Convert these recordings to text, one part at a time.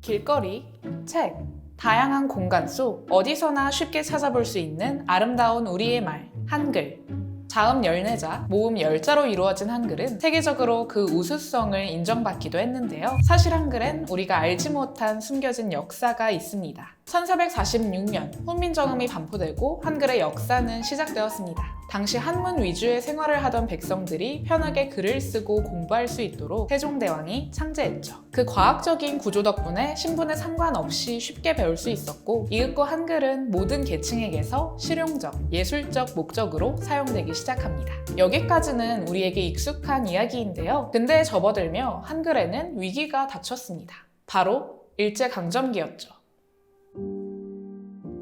길거리, 책, 다양한 공간 속 어디서나 쉽게 찾아볼 수 있는 아름다운 우리의 말, 한글. 자음 14자, 모음 10자로 이루어진 한글은 세계적으로 그 우수성을 인정받기도 했는데요. 사실 한글엔 우리가 알지 못한 숨겨진 역사가 있습니다. 1446년 훈민정음이 반포되고 한글의 역사는 시작되었습니다. 당시 한문 위주의 생활을 하던 백성들이 편하게 글을 쓰고 공부할 수 있도록 세종대왕이 창제했죠. 그 과학적인 구조 덕분에 신분에 상관없이 쉽게 배울 수 있었고 이윽고 한글은 모든 계층에게서 실용적, 예술적 목적으로 사용되기 시작합니다. 여기까지는 우리에게 익숙한 이야기인데요. 근데 접어들며 한글에는 위기가 닥쳤습니다. 바로 일제강점기였죠.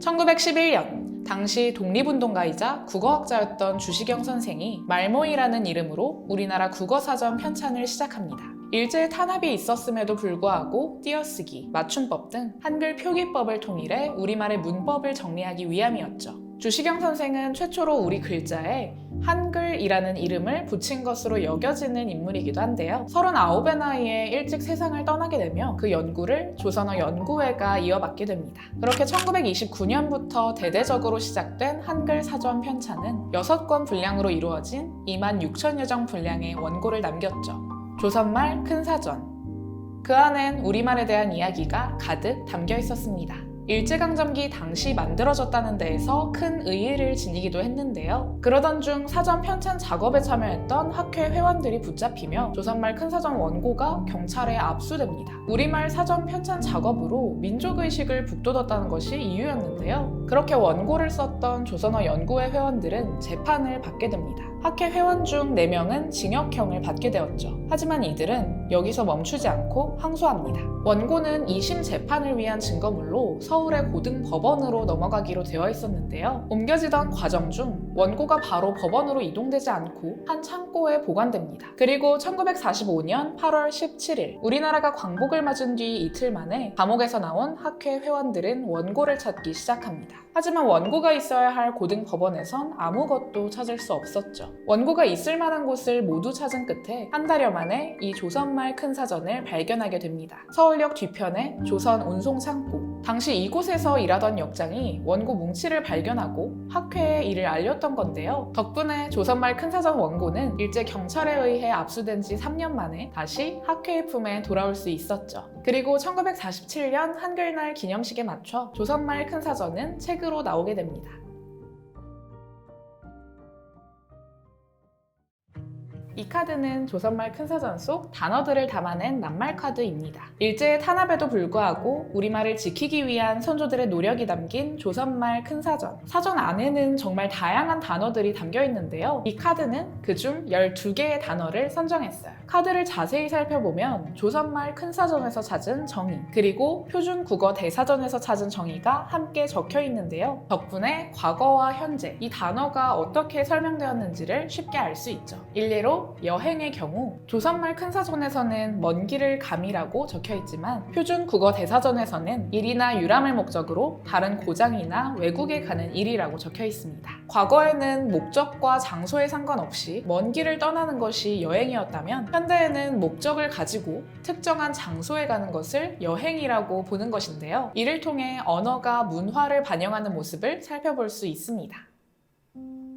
1911년 당시 독립운동가이자 국어학자였던 주시경 선생이 말모이라는 이름으로 우리나라 국어사전 편찬을 시작합니다. 일제의 탄압이 있었음에도 불구하고 띄어쓰기, 맞춤법 등 한글 표기법을 통일해 우리말의 문법을 정리하기 위함이었죠. 주시경 선생은 최초로 우리 글자에 한글이라는 이름을 붙인 것으로 여겨지는 인물이기도 한데요. 39의 나이에 일찍 세상을 떠나게 되며 그 연구를 조선어 연구회가 이어받게 됩니다. 그렇게 1929년부터 대대적으로 시작된 한글 사전 편찬은 6권 분량으로 이루어진 2만 6천여 정 분량의 원고를 남겼죠. 조선말 큰 사전. 그 안엔 우리말에 대한 이야기가 가득 담겨 있었습니다. 일제강점기 당시 만들어졌다는 데에서 큰 의의를 지니기도 했는데요. 그러던 중 사전 편찬 작업에 참여했던 학회 회원들이 붙잡히며 조선말 큰사전 원고가 경찰에 압수됩니다. 우리말 사전 편찬 작업으로 민족의식을 북돋았다는 것이 이유였는데요. 그렇게 원고를 썼던 조선어 연구회 회원들은 재판을 받게 됩니다. 학회 회원 중 4명은 징역형을 받게 되었죠. 하지만 이들은 여기서 멈추지 않고 항소합니다. 원고는 2심 재판을 위한 증거물로 서울의 고등법원으로 넘어가기로 되어 있었는데요. 옮겨지던 과정 중 원고가 바로 법원으로 이동되지 않고 한 창고에 보관됩니다. 그리고 1945년 8월 17일 우리나라가 광복을 맞은 뒤 이틀 만에 감옥에서 나온 학회 회원들은 원고를 찾기 시작합니다. 하지만 원고가 있어야 할 고등 법원에선 아무것도 찾을 수 없었죠. 원고가 있을 만한 곳을 모두 찾은 끝에 한 달여 만에 이 조선말 큰 사전을 발견하게 됩니다. 서울역 뒤편에 조선 운송 창고. 당시 이곳에서 일하던 역장이 원고 뭉치를 발견하고 학회에 이를 알렸던 건데요. 덕분에 조선말 큰 사전 원고는 일제 경찰에 의해 압수된 지 3년 만에 다시 학회의 품에 돌아올 수 있었죠. 그리고 1947년 한글날 기념식에 맞춰 조선말 큰 사전은 책으로 나오게 됩니다. 이 카드는 조선말 큰사전 속 단어들을 담아낸 낱말 카드입니다. 일제의 탄압에도 불구하고 우리말을 지키기 위한 선조들의 노력이 담긴 조선말 큰사전. 사전 안에는 정말 다양한 단어들이 담겨 있는데요. 이 카드는 그중 12개의 단어를 선정했어요. 카드를 자세히 살펴보면 조선말 큰사전에서 찾은 정의, 그리고 표준 국어 대사전에서 찾은 정의가 함께 적혀 있는데요. 덕분에 과거와 현재 이 단어가 어떻게 설명되었는지를 쉽게 알 수 있죠. 일례로 여행의 경우 조선말 큰사전에서는 먼 길을 감이라고 적혀 있지만 표준 국어 대사전에서는 일이나 유람을 목적으로 다른 고장이나 외국에 가는 일이라고 적혀 있습니다. 과거에는 목적과 장소에 상관없이 먼 길을 떠나는 것이 여행이었다면 현대에는 목적을 가지고 특정한 장소에 가는 것을 여행이라고 보는 것인데요. 이를 통해 언어가 문화를 반영하는 모습을 살펴볼 수 있습니다.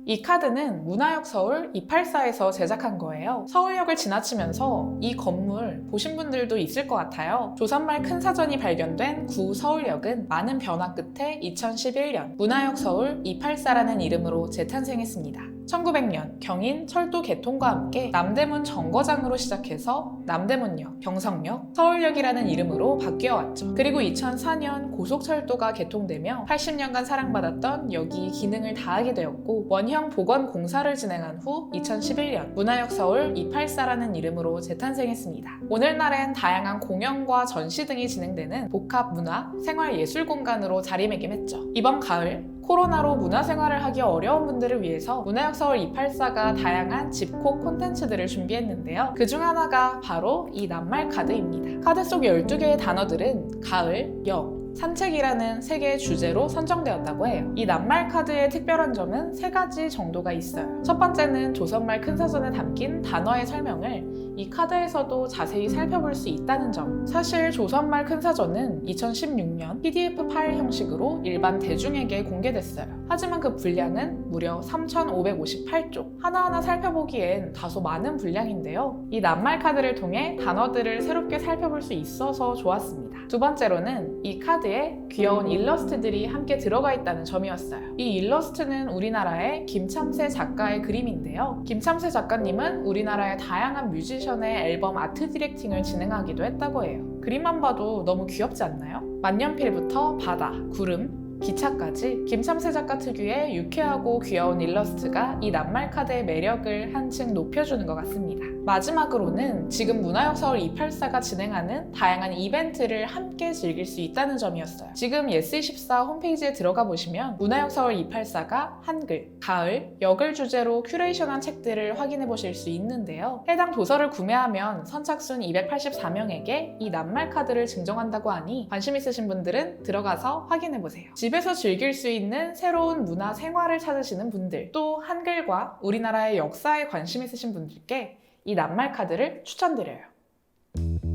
이 카드는 문화역 서울 284에서 제작한 거예요. 서울역을 지나치면서 이 건물 보신 분들도 있을 것 같아요. 조선말 큰 사전이 발견된 구 서울역은 많은 변화 끝에 2011년 문화역 서울 284라는 이름으로 재탄생했습니다. 1900년 경인 철도 개통과 함께 남대문 정거장으로 시작해서 남대문역, 경성역, 서울역이라는 이름으로 바뀌어 왔죠. 그리고 2004년 고속철도가 개통되며 80년간 사랑받았던 역이 기능을 다하게 되었고 원형 복원 공사를 진행한 후 2011년 문화역 서울 284라는 이름으로 재탄생했습니다. 오늘날엔 다양한 공연과 전시 등이 진행되는 복합 문화, 생활 예술 공간으로 자리매김했죠. 이번 가을 코로나로 문화생활을 하기 어려운 분들을 위해서 문화역 서울 284가 다양한 집콕 콘텐츠들을 준비했는데요. 그 중 하나가 바로 이 낱말 카드입니다. 카드 속 12개의 단어들은 가을, 역, 산책이라는 세 개의 주제로 선정되었다고 해요. 이 낱말 카드의 특별한 점은 세 가지 정도가 있어요. 첫 번째는 조선말 큰 사전에 담긴 단어의 설명을 이 카드에서도 자세히 살펴볼 수 있다는 점. 사실 조선말 큰 사전은 2016년 PDF 파일 형식으로 일반 대중에게 공개됐어요. 하지만 그 분량은 무려 3,558쪽. 하나하나 살펴보기엔 다소 많은 분량인데요. 이 낱말 카드를 통해 단어들을 새롭게 살펴볼 수 있어서 좋았습니다. 두 번째로는 이 카드에 귀여운 일러스트들이 함께 들어가 있다는 점이었어요. 이 일러스트는 우리나라의 김참새 작가의 그림인데요. 김참새 작가님은 우리나라의 다양한 뮤지션의 앨범 아트 디렉팅을 진행하기도 했다고 해요. 그림만 봐도 너무 귀엽지 않나요? 만년필부터 바다, 구름, 기차까지 김참새 작가 특유의 유쾌하고 귀여운 일러스트가 이 낱말 카드의 매력을 한층 높여주는 것 같습니다. 마지막으로는 지금 문화역 서울 284가 진행하는 다양한 이벤트를 함께 즐길 수 있다는 점이었어요. 지금 예스24 홈페이지에 들어가 보시면 문화역 서울 284가 한글, 가을, 역을 주제로 큐레이션한 책들을 확인해 보실 수 있는데요. 해당 도서를 구매하면 선착순 284명에게 이 낱말 카드를 증정한다고 하니 관심 있으신 분들은 들어가서 확인해 보세요. 집에서 즐길 수 있는 새로운 문화 생활을 찾으시는 분들, 또 한글과 우리나라의 역사에 관심 있으신 분들께 이 낱말 카드를 추천드려요.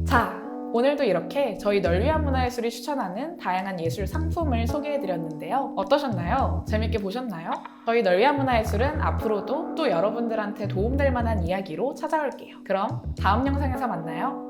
자, 오늘도 이렇게 저희 널위한 문화예술이 추천하는 다양한 예술 상품을 소개해드렸는데요. 어떠셨나요? 재밌게 보셨나요? 저희 널위한 문화예술은 앞으로도 또 여러분들한테 도움될 만한 이야기로 찾아올게요. 그럼 다음 영상에서 만나요.